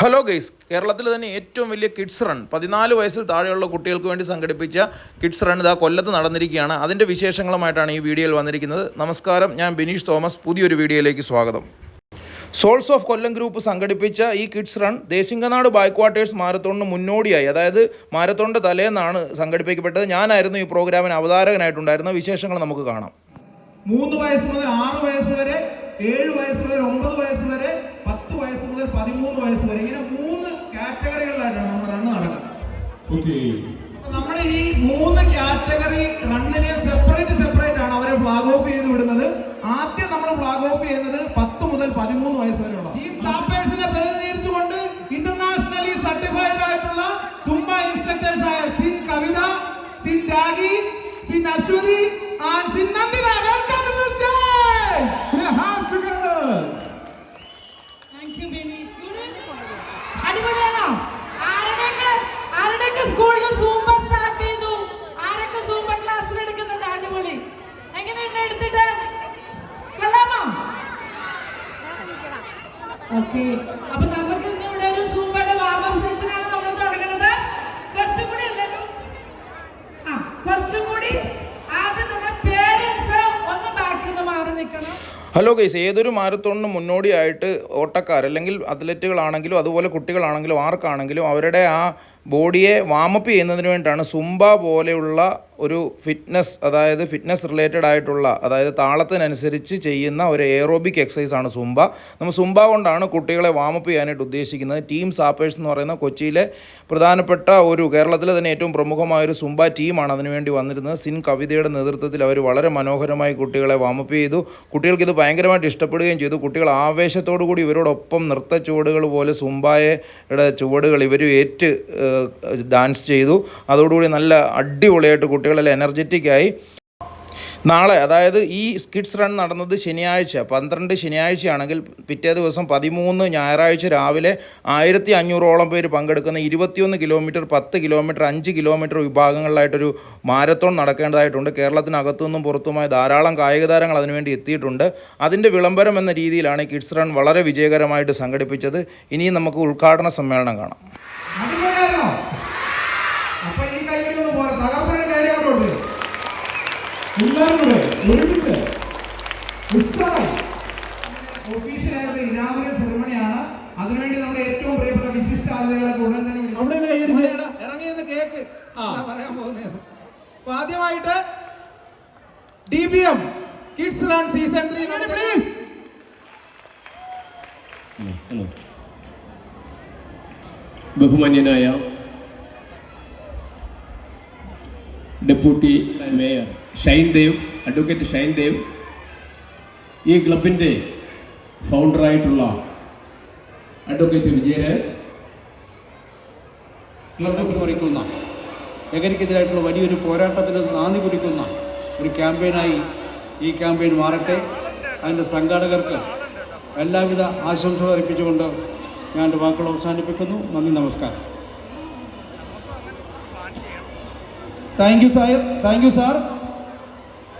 Hello guys കേരളത്തിൽ തന്നെ ഏറ്റവും വലിയ കിഡ്സ് റൺ പതിനാല് വയസ്സിൽ താഴെയുള്ള കുട്ടികൾക്ക് വേണ്ടി സംഘടിപ്പിച്ച കിഡ്സ് റൺ ഇതാ കൊല്ലത്ത് നടന്നിരിക്കുകയാണ്. അതിന്റെ വിശേഷങ്ങളുമായിട്ടാണ് ഈ വീഡിയോയിൽ വന്നിരിക്കുന്നത്. നമസ്കാരം. ഞാൻ ബിനീഷ് തോമസ്. പുതിയൊരു വീഡിയോയിലേക്ക് സ്വാഗതം. സോൾസ് ഓഫ് കൊല്ലം ഗ്രൂപ്പ് സംഘടിപ്പിച്ച ഈ കിഡ്സ് റൺ ദേശിംഗനാട് ബാക്ക്വാട്ടേഴ്സ് മാരത്തോണിന് മുന്നോടിയായി. അതായത് മാരത്തോണിന്റെ തലേന്നാണ് സംഘടിപ്പിക്കപ്പെട്ടത്. ഞാനായിരുന്നു ഈ പ്രോഗ്രാമിന് അവതാരകനായിട്ടുണ്ടായിരുന്ന. വിശേഷങ്ങൾ നമുക്ക് കാണാം. മൂന്ന് വയസ്സ് മുതൽ ആറ് വയസ്സ് വരെ ഏഴ് വയസ്സ് വരെ ഒമ്പത് വയസ്സ് വരെ മുതൽ പതിമൂന്ന് വയസ്സ് വരെ. ഇങ്ങനെ മൂന്ന് കാറ്റഗറികളിലായിട്ടാണ് നമ്മുടെ റണ്ണ് നടക്കുന്നത്. അപ്പൊ നമ്മുടെ ഈ മൂന്ന് കാറ്റഗറി റണ്ണിനെ സെപ്പറേറ്റ് സെപ്പറേറ്റ് ആണ് അവരെ ഫ്ലാഗ് ഓഫ് ചെയ്ത് വിടുന്നത്. ആദ്യം നമ്മൾ ഫ്ലാഗ് ഓഫ് ചെയ്യുന്നത് പത്ത് മുതൽ പതിമൂന്ന് വയസ്സ് വരെയുള്ള ഈ സാപ്പേഴ്സിനെ പ്രതിനിധീകരിച്ചുകൊണ്ട് ഇന്റർനാഷണലി സർട്ടിഫൈഡ് ആയിട്ടുള്ള സുംബ ഇൻസ്ട്രക്ടേഴ്സ് ആയ ZIN Kavitha ZIN Ragi ZIN Aswathi and ZIN Nanditha welcome to the stage Thank you, Benish. Good. അടിപൊളിയാണോ ആരുടെയൊക്കെ ആരുടെയൊക്കെ സ്കൂളിൽ സൂമ്പ സ്റ്റാർട്ട് ചെയ്തു ആരൊക്കെ സൂമ്പ ക്ലാസ്സിൽ എടുക്കുന്നുണ്ട് അടിപൊളി എങ്ങനെയുണ്ട് എടുത്തിട്ട് കൊള്ളാമോ ഓക്കെ അപ്പൊ നമുക്ക് ഇന്ന് ഇവിടെ ഒരു സൂമ്പയുടെ വാമപ്പ് സെഷൻ ആണ് നമ്മൾ തുടങ്ങുന്നത് കുറച്ചും കൂടി എല്ലാവരും ആ കുറച്ചും കൂടി ആദ്യം തന്നെ പേരൻസ് ഒന്ന് ബാക്കിൽ നിന്ന് മാറി നിൽക്കണം ഹലോ ഗൈസ് ഏതൊരു മാരത്തോണിന് മുന്നോടിയായിട്ട് ഓട്ടക്കാർ അല്ലെങ്കിൽ അത്ലറ്റുകളാണെങ്കിലും അതുപോലെ കുട്ടികളാണെങ്കിലും ആർക്കാണെങ്കിലും അവരുടെ ആ ബോഡിയെ വാമപ്പ് ചെയ്യുന്നതിന് വേണ്ടിയിട്ടാണ് സുംബ പോലെയുള്ള ഒരു ഫിറ്റ്നസ് അതായത് ഫിറ്റ്നസ് റിലേറ്റഡ് ആയിട്ടുള്ള അതായത് താളത്തിനനുസരിച്ച് ചെയ്യുന്ന ഒരു എയറോബിക് എക്സസൈസ് ആണ് സുംബ നമ്മൾ സുംബ കൊണ്ടാണ് കുട്ടികളെ വാമപ്പ് ചെയ്യാനായിട്ട് ഉദ്ദേശിക്കുന്നത്. ടീം സാപ്പേഴ്സ് എന്ന് പറയുന്ന കൊച്ചിയിലെ പ്രധാനപ്പെട്ട ഒരു കേരളത്തിലെ തന്നെ ഏറ്റവും പ്രമുഖമായ ഒരു സുംബ ടീമാണ് അതിനുവേണ്ടി വന്നിരുന്നത്. സിൻ കവിതയുടെ നേതൃത്വത്തിൽ അവർ വളരെ മനോഹരമായി കുട്ടികളെ വാമപ്പ് ചെയ്തു. കുട്ടികൾക്ക് ഇത് ഭയങ്കരമായിട്ട് ഇഷ്ടപ്പെടുകയും ചെയ്തു. കുട്ടികൾ ആവേശത്തോടു കൂടി ഇവരോടൊപ്പം നൃത്ത ചുവടുകൾ പോലെ സുംബായയുടെ ചുവടുകൾ ഇവർ ഏറ്റ് ഡാൻസ് ചെയ്തു. അതോടുകൂടി നല്ല അടിപൊളിയായിട്ട് കുട്ടികളെല്ലാം എനർജറ്റിക്കായി. നാളെ അതായത് ഈ സ്കിഡ്സ് റൺ നടന്നത് ശനിയാഴ്ച പന്ത്രണ്ട് ശനിയാഴ്ചയാണെങ്കിൽ പിറ്റേ ദിവസം പതിമൂന്ന് ഞായറാഴ്ച രാവിലെ ആയിരത്തി അഞ്ഞൂറോളം പേര് പങ്കെടുക്കുന്ന ഇരുപത്തിയൊന്ന് കിലോമീറ്റർ പത്ത് കിലോമീറ്റർ അഞ്ച് കിലോമീറ്റർ വിഭാഗങ്ങളിലായിട്ടൊരു മാരത്തോൺ നടക്കേണ്ടതായിട്ടുണ്ട്. കേരളത്തിനകത്തുനിന്നും പുറത്തുമായി ധാരാളം കായിക താരങ്ങൾ അതിനുവേണ്ടി എത്തിയിട്ടുണ്ട്. അതിന്റെ വിളംബരം എന്ന രീതിയിലാണ് കിഡ്സ് റൺ വളരെ വിജയകരമായിട്ട് സംഘടിപ്പിച്ചത്. ഇനിയും നമുക്ക് ഉദ്ഘാടന സമ്മേളനം കാണാം. എല്ലാവരും കൂടെ ഒരുമിച്ച് ഉത്സാഹം ഒഫീഷ്യലായിട്ടുള്ള ഇനാഗുറൽ സെറമണിയാണ് അതിനുവേണ്ടി നമ്മുടെ ഏറ്റവും പ്രിയപ്പെട്ട വിശിഷ്ട ആളുകളൊക്കെ ഉടൻ തന്നെ ഇറങ്ങിയെന്ന് കേക്ക്. പറയാൻ പോകുന്നത് അപ്പൊ ആദ്യമായിട്ട് D B M kids run season three please ബഹുമാന്യനായ deputy mayor Shine Dev advocate Shine Dev ഈ ക്ലബിന്റെ ഫൗണ്ടറായിട്ടുള്ള അഡ്വക്കേറ്റ് വിജയരാജ്. ക്ലബ് കുറിക്കുന്ന ലഹരിക്കെതിരായിട്ടുള്ള വലിയൊരു പോരാട്ടത്തിന് നാന്ദി കുറിക്കുന്ന ഒരു ക്യാമ്പയിനായി ഈ ക്യാമ്പയിൻ മാറട്ടെ. അതിന്റെ സംഘാടകർക്ക് എല്ലാവിധ ആശംസകൾ അർപ്പിച്ചുകൊണ്ട് ഞാൻ വാക്കുകൾ അവസാനിപ്പിക്കുന്നു. നന്ദി നമസ്കാരം. Thank you sir thank you sir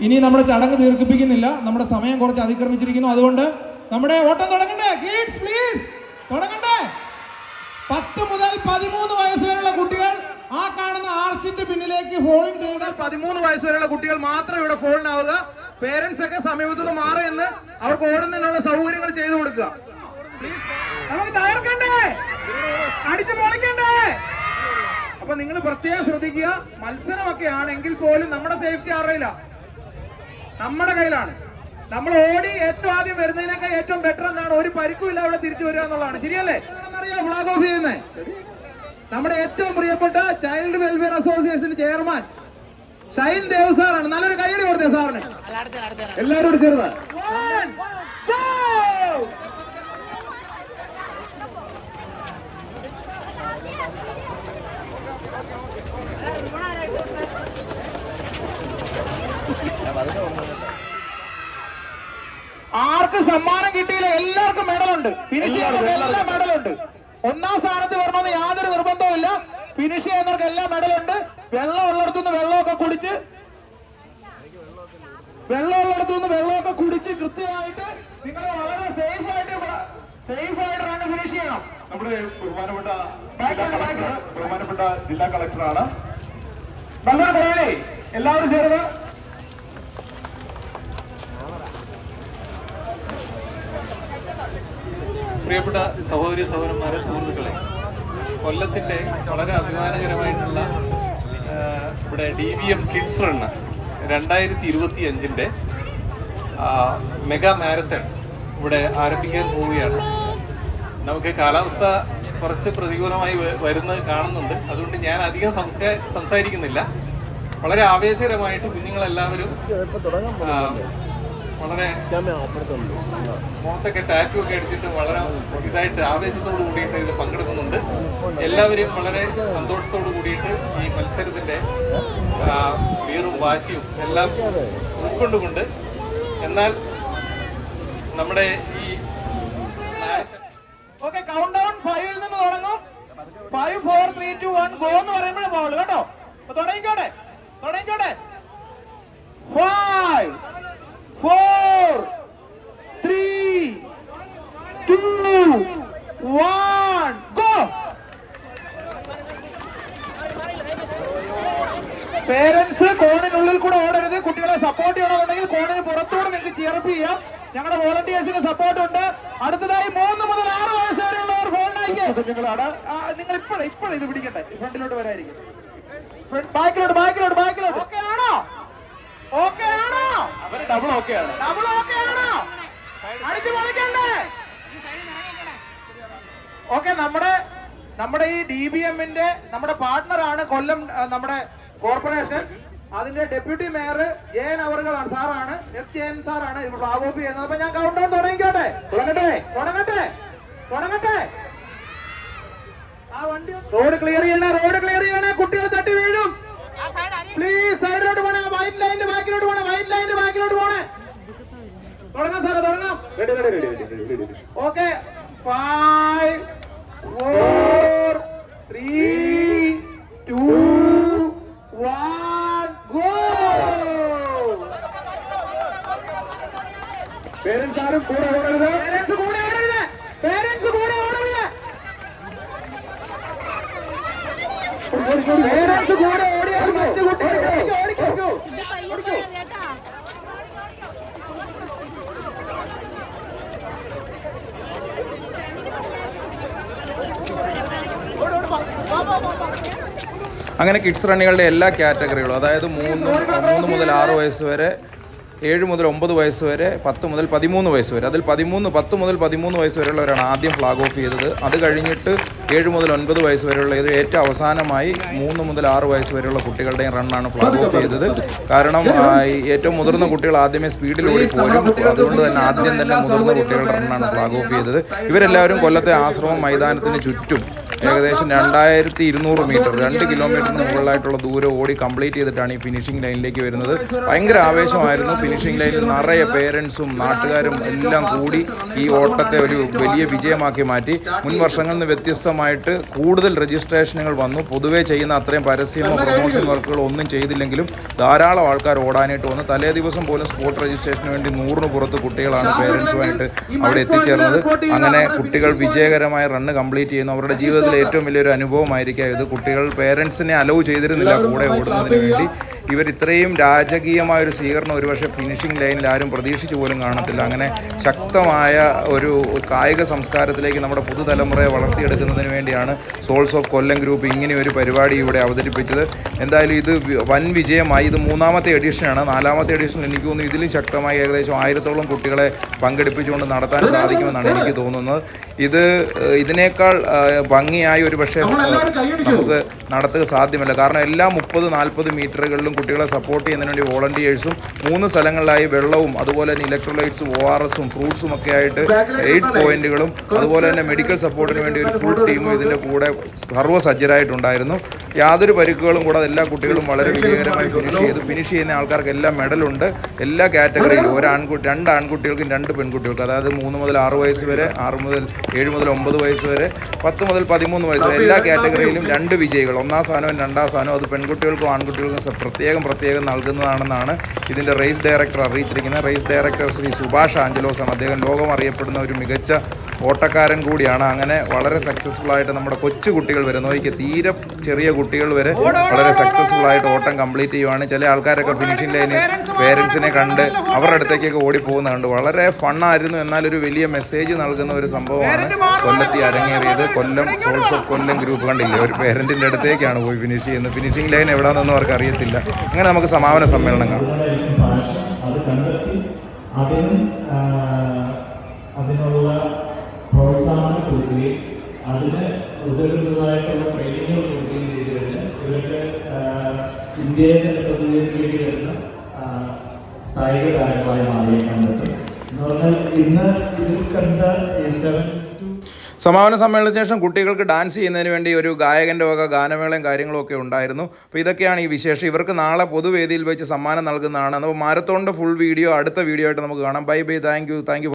ഇനി നമ്മുടെ ചടങ്ങ് ദീർഘിപ്പിക്കുന്നില്ല. നമ്മുടെ സമയം കുറച്ച് അതിക്രമിച്ചിരിക്കുന്നു. അതുകൊണ്ട് നമ്മുടെ ഓട്ടം തുടങ്ങണ്ടേ? Kids please തുടങ്ങണ്ടേ? പത്ത് മുതൽ പതിമൂന്ന് വയസ്സ് വരെയുള്ള കുട്ടികൾ ആ കാണുന്ന ആർച്ചിന്റെ പിന്നിലേക്ക് ഫോളിൻ ചെയ്താൽ പതിമൂന്ന് വയസ്സ് വരെയുള്ള കുട്ടികൾ മാത്രം ഇവിടെ ഫോളിനാവുക പേരൻസ് ഒക്കെ സമീപത്തു നിന്ന് മാറി അവർക്ക് ഓടുന്നതിനുള്ള സൗകര്യങ്ങൾ ചെയ്തു കൊടുക്കുക. Please. നമുക്ക് തകർക്കണ്ടേ? അടിച്ചു പൊളിക്കണ്ടേ? അപ്പൊ നിങ്ങൾ പ്രത്യേകം ശ്രദ്ധിക്കുക മത്സരമൊക്കെ ആണെങ്കിൽ പോലും നമ്മുടെ സേഫ്റ്റി അറിയില്ല നമ്മുടെ കയ്യിലാണ്. നമ്മൾ ഓടി ഏറ്റവും ആദ്യം വരുന്നതിനൊക്കെ ഏറ്റവും ബെറ്റർ എന്താണ് ഒരു പരിക്കും ഇല്ല അവിടെ തിരിച്ചു വരിക എന്നുള്ളതാണ്. ശരിയല്ലേ? അറിയാം ഫ്ലാഗ് ഓഫ് ചെയ്യുന്നത് നമ്മുടെ ഏറ്റവും പ്രിയപ്പെട്ട child welfare association chairman Shine Dev സാറാണ്. നല്ലൊരു കൈയടി കൊടുത്തേ സാറിന്. എല്ലാവരും കൂടി ചേർന്ന്. സമ്മാനം കിട്ടിയില്ല. എല്ലാവർക്കും മെഡലുണ്ട്. ഫിനിഷ് ചെയ്യുന്നവർക്ക് എല്ലാ മെഡലുണ്ട്. ഒന്നാം സ്ഥാനത്ത് വരണമെന്ന് യാതൊരു നിർബന്ധവുമില്ല. ഫിനിഷ് ചെയ്യുന്നവർക്ക് എല്ലാ മെഡലുണ്ട്. വെള്ളം ഉള്ളിടത്തുനിന്ന് വെള്ളമൊക്കെ കുടിച്ച് വെള്ളം ഉള്ളിടത്തുനിന്ന് വെള്ളമൊക്കെ കുടിച്ച് കൃത്യമായിട്ട് നിങ്ങൾ വളരെ സേഫ് ആയിട്ട് സേഫ് ആയിട്ട് റൺ ഫിനിഷ് ചെയ്യണം. നമ്മുടെ ബഹുമാനപ്പെട്ട ബഹുമാനപ്പെട്ട ജില്ലാ കളക്ടറാണ്. നല്ലൊരു എല്ലാവരും ചേർന്ന് പ്രിയപ്പെട്ട സഹോദരി സഹോദരന്മാരെ സുഹൃത്തുക്കളെ കൊല്ലത്തിന്റെ വളരെ അഭിമാനകരമായിട്ടുള്ള ഇവിടെ D V M kids run രണ്ടായിരത്തി ഇരുപത്തി അഞ്ചിന്റെ മെഗാ മാരത്തൺ ഇവിടെ ആരംഭിക്കാൻ പോവുകയാണ്. നമുക്ക് കാലാവസ്ഥ കുറച്ച് പ്രതികൂലമായി വരുന്ന വരുന്നത് കാണുന്നുണ്ട്. അതുകൊണ്ട് ഞാൻ അധികം സംസാ സംസാരിക്കുന്നില്ല. വളരെ ആവേശകരമായിട്ട് കുഞ്ഞുങ്ങളെല്ലാവരും വളരെ മുഖത്തൊക്കെ ടാറ്റു ഒക്കെ അടിച്ചിട്ട് വളരെ ഇതായിട്ട് ആവേശത്തോട് കൂടിയിട്ട് ഇതിൽ പങ്കെടുക്കുന്നുണ്ട്. എല്ലാവരെയും വളരെ സന്തോഷത്തോട് കൂടിയിട്ട് ഈ മത്സരത്തിന്റെ വീറും വാശിയും എല്ലാം ഉൾക്കൊണ്ടുകൊണ്ട് എന്നാൽ നമ്മുടെ ഈ ഓക്കെ കൗണ്ട് ഡൗൺ ഫൈവിൽ നിന്ന് തുടങ്ങും. Five four three two one go എന്ന് പറയുമ്പോഴേ ബോൾ കേട്ടോ. തുടങ്ങിക്കോട്ടെ തുടങ്ങിക്കോട്ടെ. Five four three two one go parents കോണിനുള്ളിൽ കൂടെ ഓടരുത് കുട്ടികളെ സപ്പോർട്ട് ചെയ്യണമെന്നുണ്ടെങ്കിൽ കോണിന് പുറത്തൂടെ നിങ്ങൾക്ക് ചിയറപ്പ് ചെയ്യാം ഞങ്ങളുടെ വോളണ്ടിയേഴ്സിന് സപ്പോർട്ട് ഉണ്ട് അടുത്തതായി മൂന്ന് മുതൽ ആറ് വയസ്സ് വരെയുള്ളവർ ഫോണിലേക്ക് കുഞ്ഞുങ്ങളാണ് നിങ്ങൾ ഇപ്പോഴും ഇപ്പോഴും ഇത് പിടിക്കട്ടെ. ഫ്രണ്ടിലോട്ട് വരായിരിക്കും. ബാക്കിലോട്ട് ബാക്കിലോട്ട് ബാക്കിലോട്ട്. ഓക്കെ ആണോ? ഓക്കെ ആണോ? അവർ ഡബിൾ ആണോ. ഡബിൾ ഓക്കെ ആണോ? അടിച്ചു പൊളിക്കണ്ടേ? ഓക്കെ നമ്മുടെ നമ്മുടെ ഈ ഡി ബി എമ്മിന്റെ നമ്മുടെ പാർട്ട്ണറാണ് കൊല്ലം നമ്മുടെ കോർപ്പറേഷൻ. അതിന്റെ ഡെപ്യൂട്ടി മേയർ ജെ എൻ അവറുകളാണ് സാറാണ് എസ് കെ എൻ സാറാണ് ഇത് ഫ്ലാഗ് ഓഫ് ചെയ്യുന്നത്. അപ്പൊ ഞാൻ കൗണ്ട് ഡൗൺ തുടങ്ങിക്കോട്ടെ? തുടങ്ങട്ടെ? തുടങ്ങട്ടെ? തുടങ്ങട്ടെ? റോഡ് ക്ലിയർ ചെയ്യണേ റോഡ് ക്ലിയർ ചെയ്യണേ. കുട്ടികൾ തട്ടി വീഴും. പ്ലീസ് സൈഡിലോട്ട് പോണേ. വൈറ്റ് ലൈനിന്റെ ബാക്കിലോട്ട് പോണേ. വൈറ്റ് ലൈനിന്റെ ബാക്കിലോട്ട് പോണേ. തുടങ്ങാം സാറേ തുടങ്ങാം. Okay five four three two one go parents ആരും കൂടെ ഓടരുത് പേരൻസ് കൂടെ ഓടരുത് പേരൻസ് കൂടെ ഓടരുത് പേരൻസ് കൂടെ ഓടിയാൽ മറ്റു കുട്ടികൾ ഓടിക്കോ ഓടിക്കോ. അങ്ങനെ കിഡ്സ് റണ്ണികളുടെ എല്ലാ കാറ്റഗറികളും അതായത് മൂന്ന് മൂന്ന് മുതൽ ആറ് വയസ്സ് വരെ ഏഴ് മുതൽ ഒമ്പത് വയസ്സ് വരെ പത്ത് മുതൽ പതിമൂന്ന് വയസ്സ് വരെ. അതിൽ പതിമൂന്ന് പത്ത് മുതൽ പതിമൂന്ന് വയസ്സ് വരെയുള്ളവരാണ് ആദ്യം ഫ്ലാഗ് ഓഫ് ചെയ്തത്. അത് കഴിഞ്ഞിട്ട് ഏഴ് മുതൽ ഒൻപത് വയസ്സ് വരെയുള്ള ഇത് ഏറ്റവും അവസാനമായി മൂന്ന് മുതൽ ആറ് വയസ്സ് വരെയുള്ള കുട്ടികളുടെയും റണ്ണാണ് ഫ്ലാഗ് ഓഫ് ചെയ്തത്. കാരണം ഏറ്റവും മുതിർന്ന കുട്ടികൾ ആദ്യമേ സ്പീഡിൽ ഓടി പോരും. അതുകൊണ്ട് തന്നെ ആദ്യം തന്നെ മുതിർന്ന കുട്ടികളുടെ റണ്ണാണ് ഫ്ലാഗ് ഓഫ് ചെയ്തത്. ഇവരെല്ലാവരും കൊല്ലത്തെ ആശ്രമം മൈതാനത്തിന് ചുറ്റും ഏകദേശം രണ്ടായിരത്തി ഇരുന്നൂറ് മീറ്റർ രണ്ട് കിലോമീറ്ററിന് മുകളിലായിട്ടുള്ള ദൂരം ഓടി കംപ്ലീറ്റ് ചെയ്തിട്ടാണ് ഈ ഫിനിഷിംഗ് ലൈനിലേക്ക് വരുന്നത്. ഭയങ്കര ആവേശമായിരുന്നു. ഫിനിഷിംഗ് ലൈനിൽ നിറയെ പേരൻസും നാട്ടുകാരും എല്ലാം കൂടി ഈ ഓട്ടത്തെ ഒരു വലിയ വിജയമാക്കി മാറ്റി. മുൻ വർഷങ്ങളിൽ നിന്ന് വ്യത്യസ്തമായിട്ട് കൂടുതൽ രജിസ്ട്രേഷനുകൾ വന്നു. പൊതുവേ ചെയ്യുന്ന അത്രയും പരസ്യമോ പ്രൊമോഷൻ വർക്കുകളോ ഒന്നും ചെയ്തില്ലെങ്കിലും ധാരാളം ആൾക്കാർ ഓടാനായിട്ട് വന്നു. തലേ ദിവസം പോലും സ്പോർട്ട് രജിസ്ട്രേഷന് വേണ്ടി നൂറിന് പുറത്ത് കുട്ടികളാണ് പേരൻസുമായിട്ട് അവിടെ എത്തിച്ചേർന്നത്. അങ്ങനെ കുട്ടികൾ വിജയകരമായ റണ്ണ് കംപ്ലീറ്റ് ചെയ്യുന്നു. അവരുടെ ജീവിതത്തിലെ ഏറ്റവും വലിയൊരു അനുഭവമായിരിക്കാം ഇത്. കുട്ടികൾ പേരൻസിനെ അലോ ചെയ്തിരുന്നില്ല കൂടെ ഓടുന്നതിന് വേണ്ടി. ഇവർ ഇത്രയും രാജകീയമായ ഒരു സ്വീകരണം ഒരുപക്ഷെ ഫിനിഷിംഗ് ലൈനിൽ ആരും പ്രതീക്ഷിച്ചു പോലും കാണത്തില്ല. അങ്ങനെ ശക്തമായ ഒരു കായിക സംസ്കാരത്തിലേക്ക് നമ്മുടെ പുതുതലമുറയെ വളർത്തിയെടുക്കുന്നതിന് വേണ്ടിയാണ് സോൾസ് ഓഫ് കൊല്ലം ഗ്രൂപ്പ് ഇങ്ങനെ ഒരു പരിപാടി ഇവിടെ അവതരിപ്പിച്ചത്. എന്തായാലും ഇത് വൻ വിജയമായി. ഇത് മൂന്നാമത്തെ എഡിഷനാണ് നാലാമത്തെ എഡിഷൻ എനിക്ക് തോന്നുന്നു ഇതിലും ശക്തമായി ഏകദേശം ആയിരത്തോളം കുട്ടികളെ പങ്കെടുപ്പിച്ചുകൊണ്ട് നടത്താൻ സാധിക്കുമെന്നാണ് എനിക്ക് തോന്നുന്നത്. ഇത് ഇതിനേക്കാൾ ഭംഗിയായി ഒരു പക്ഷേ നമുക്ക് നടത്തുക സാധ്യമല്ല. കാരണം എല്ലാ മുപ്പത് നാൽപ്പത് മീറ്ററുകളിലും കുട്ടികളെ സപ്പോർട്ട് ചെയ്യുന്നതിന് വേണ്ടി വോളണ്ടിയേഴ്സും മൂന്ന് സ്ഥലങ്ങളിലായി വെള്ളവും അതുപോലെ തന്നെ ഇലക്ട്രോലൈറ്റ്സും ഒ ആർ എസും ഫ്രൂട്ട്സും ഒക്കെ ആയിട്ട് എയ്റ്റ് പോയിന്റുകളും അതുപോലെ തന്നെ മെഡിക്കൽ സപ്പോർട്ടിന് വേണ്ടി ഒരു ഫുൾ ടീമും ഇതിന്റെ കൂടെ സർവസജ്ജരായിട്ടുണ്ടായിരുന്നു. യാതൊരു പരിക്കുകളും കൂടാതെ എല്ലാ കുട്ടികളും വളരെ വിജയകരമായി ഫിനിഷ് ചെയ്തു. ഫിനിഷ് ചെയ്യുന്ന ആൾക്കാർക്ക് എല്ലാം മെഡലുണ്ട് എല്ലാ കാറ്റഗറിയിലും ഒരാൺകുട്ടി രണ്ട് ആൺകുട്ടികൾക്കും രണ്ട് പെൺകുട്ടികൾക്കും. അതായത് മൂന്ന് മുതൽ ആറ് വയസ്സ് വരെ ആറ് മുതൽ ഏഴ് മുതൽ ഒമ്പത് വയസ്സ് വരെ പത്ത് മുതൽ പതിമൂന്ന് വയസ്സ് വരെ എല്ലാ കാറ്റഗറിയിലും രണ്ട് വിജയികൾ. ഒന്നാം സ്ഥാനവും രണ്ടാം സ്ഥാനവും. അത് പെൺകുട്ടികൾക്കും ആൺകുട്ടികൾക്കും സ- പ്രത്യേകം പ്രത്യേകം നൽകുന്നതാണെന്നാണ് ഇതിന്റെ റേസ് ഡയറക്ടർ അറിയിച്ചിരിക്കുന്നത്. റേസ് ഡയറക്ടർ ശ്രീ സുഭാഷ് ആഞ്ചലോസാണ് അദ്ദേഹം ലോകം അറിയപ്പെടുന്ന ഒരു മികച്ച ഓട്ടക്കാരൻ കൂടിയാണ്. അങ്ങനെ വളരെ സക്സസ്ഫുൾ ആയിട്ട് നമ്മുടെ കൊച്ചു കുട്ടികൾ വരെ നോക്കി തീരെ ചെറിയ കുട്ടികൾ വരെ വളരെ സക്സസ്ഫുൾ ആയിട്ട് ഓട്ടം കംപ്ലീറ്റ് ചെയ്യുവാണ്. ചില ആൾക്കാരൊക്കെ ഫിനിഷിംഗ് ലൈനിൽ പേരൻസിനെ കണ്ട് അവരുടെ അടുത്തേക്കൊക്കെ ഓടി പോകുന്നുണ്ട് വളരെ ഫണ്ണായിരുന്നു എന്നാൽ ഒരു വലിയ മെസ്സേജ് നൽകുന്ന ഒരു സംഭവമാണ് കൊല്ലത്തി അരങ്ങേറിയത്. Kollam souls of Kollam group കണ്ടില്ലേ? ഒരു പേരന്റിന്റെ അടുത്തേക്കാണ് പോയി ഫിനിഷ് ചെയ്യുന്നത്. ഫിനിഷിംഗ് ലൈൻ എവിടെയാണെന്നൊന്നും അവർക്ക് അറിയത്തില്ല. അങ്ങനെ നമുക്ക് സമാപന സമ്മേളനം കാണാം. അതിന് ഉതകുന്നതായിട്ടുള്ള ട്രെയിനിങ്ങുകൾ കൊടുക്കുകയും ചെയ്തു കഴിഞ്ഞാൽ ഇവരൊക്കെ ഇന്ത്യയെ തന്നെ പ്രതിനിധീകരിക്കേണ്ടി വരുന്ന കായിക താരങ്ങളായി മാറിയേക്കാൻ പറ്റും എന്ന് പറഞ്ഞാൽ ഇന്ന് ഇതിൽ കണ്ട സെവൻ സമാപന സമ്മേളനത്തിന് ശേഷം കുട്ടികൾക്ക് ഡാൻസ് ചെയ്യുന്നതിന് വേണ്ടി ഒരു ഗായകന്റെ വക ഗാനമേളയും കാര്യങ്ങളും ഒക്കെ ഉണ്ടായിരുന്നു. അപ്പോൾ ഇതൊക്കെയാണ് ഈ വിശേഷം. ഇവർക്ക് നാളെ പൊതുവേദിയിൽ വെച്ച് സമ്മാനം നൽകുന്നതാണ്. അപ്പോൾ മാരത്തോണിന്റെ ഫുൾ വീഡിയോ അടുത്ത വീഡിയോ ആയിട്ട് നമുക്ക് കാണാം. Bye bye thank you thank you